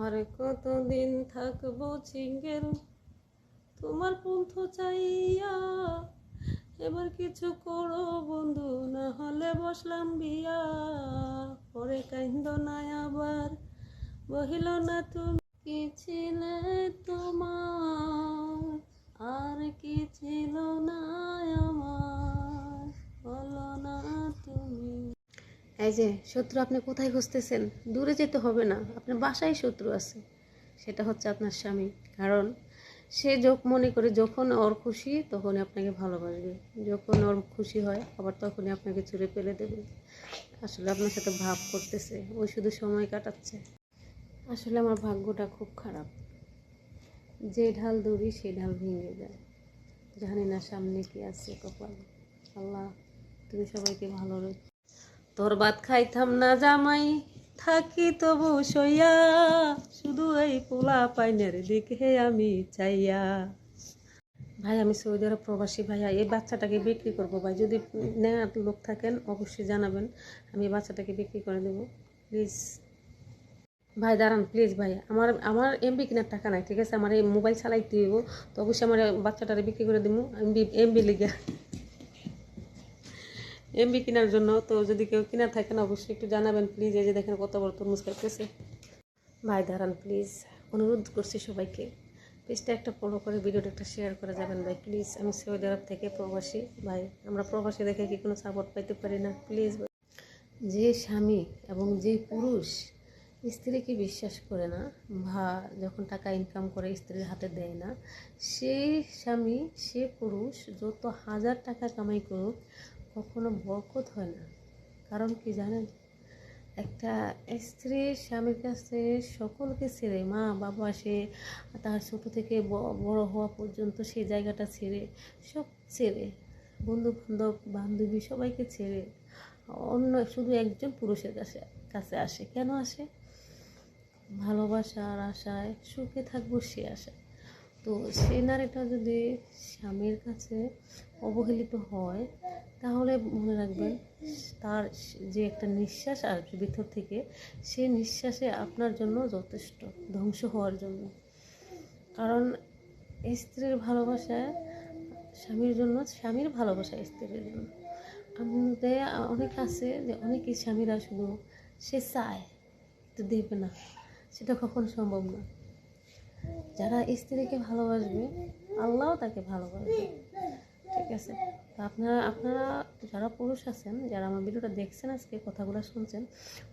আর কতদিন থাকব সিঙ্গেল তোমার পন্থ চাইয়া এবার কিছু করো বন্ধু, না হলে বসলাম বিয়া। পরে কাইন্দ না আবার বহিল না তুমি। কি ছিলে তোমার এই যে, শত্রু আপনি কোথায় খুঁজতেছেন? দূরে যেতে হবে না। আপনার বাসায় শত্রু আছে। সেটা হচ্ছে আপনার স্বামী। কারণ সে যোগ মনে করে যখন ওর খুশি, তখনই আপনাকে ভালোবাসবে। যখন ওর খুশি হয়, আবার তখনই আপনাকে চুরে ফেলে দেবে। আসলে আপনার সাথে ভাব করতেছে। ওই শুধু সময় কাটাচ্ছে। আসলে আমার ভাগ্যটা খুব খারাপ। যে ঢাল দৌড়ি সেই ঢাল ভেঙে যায়। জানি না সামনে কি আছে কপাল। আল্লাহ, তুমি সবাইকে ভালো রেখো। তোর ভাত খাইতাম না জামাই, থাকি তবু সইয়া। শুধু এই পোলা পাইনের দিকে আমি চাইয়া। ভাই, আমি সৌদি আরব প্রবাসী ভাইয়া, এই বাচ্চাটাকে বিক্রি করব ভাই। যদি নেওয়ার লোক থাকেন, অবশ্যই জানাবেন। আমি এই বাচ্চাটাকে বিক্রি করে দেবো। প্লিজ। ভাই, দাঁড়ান, প্লিজ ভাই। আমার আমার এমবি কেনার টাকা নাই, ঠিক আছে? আমার এই মোবাইল চালাইতে হইব। তো অবশ্যই আমার বাচ্চাটারে বিক্রি করে দেবো এমবি এমবি লিগা। এমবি কেনার জন্য, তো যদি কেউ কেনার থাকেন অবশ্যই একটু জানাবেন প্লিজ এই যে দেখেন কত বড় তরমুজ খাইতেছে ভাই, দাঁড়ান প্লিজ অনুরোধ করছি সবাইকে, পেজটা একটা ফলো করে, ভিডিওটা একটা শেয়ার করে যাবেন, ভাই প্লিজ আমি সৌদি আরব থেকে প্রবাসী, ভাই, আমরা প্রবাসী দেখে কি কোনো সাপোর্ট পাইতে পারি না প্লিজ যে স্বামী এবং যে পুরুষ স্ত্রীকে বিশ্বাস করে না? বা যখন টাকা ইনকাম করে, স্ত্রীর হাতে দেয় না। সেই স্বামী, সে পুরুষ, যত হাজার টাকা কামাই করুক কখনো বরকত হয় না। কারণ কি জানেন? একটা স্ত্রী, স্বামীর কাছে সকলকে ছেড়ে, মা বাবা সে তার ছোটো থেকে বড় হওয়া পর্যন্ত সেই জায়গাটা ছেড়ে, সব ছেড়ে বন্ধু বান্ধব বান্ধবী সবাইকে ছেড়ে, অন্য শুধু একজন পুরুষের কাছে কাছে আসে। কেন আসে? ভালোবাসার আশায়, সুখে থাকব সে আশায়। তো সে নারীটা যদি স্বামীর কাছে অবহেলিত হয়, তাহলে মনে রাখবেন তার যে একটা নিঃশ্বাস আসবে ভিতর থেকে সে নিঃশ্বাসে আপনার জন্য যথেষ্ট ধ্বংস হওয়ার জন্য। কারণ স্ত্রীর ভালোবাসা স্বামীর জন্য, স্বামীর ভালোবাসা স্ত্রীর জন্য। আমাদের অনেক আছে যে অনেকই স্বামীরা শুধু সে চায় তো দেবে না, সেটা কখনো সম্ভব না। যারা স্ত্রীকে ভালোবাসবে, আল্লাহও তাকে ভালোবাসবে। ঠিক আছে? তো আপনারা আপনারা যারা পুরুষ আছেন, যারা আমার ভিডিওটা দেখছেন, আজকে কথাগুলো শুনছেন,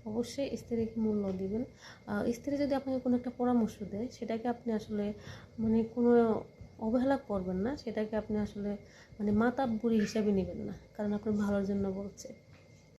অবশ্যই স্ত্রীকে মূল্য দিবেন। স্ত্রী যদি আপনাকে কোনো একটা পরামর্শ দেয়, সেটাকে আপনি আসলে মানে কোনো অবহেলা করবেন না, সেটাকে আপনি আসলে মানে মাতা বুড়ি হিসাবে নেবেন না, কারণ আপনার ভালোর জন্য বলছে।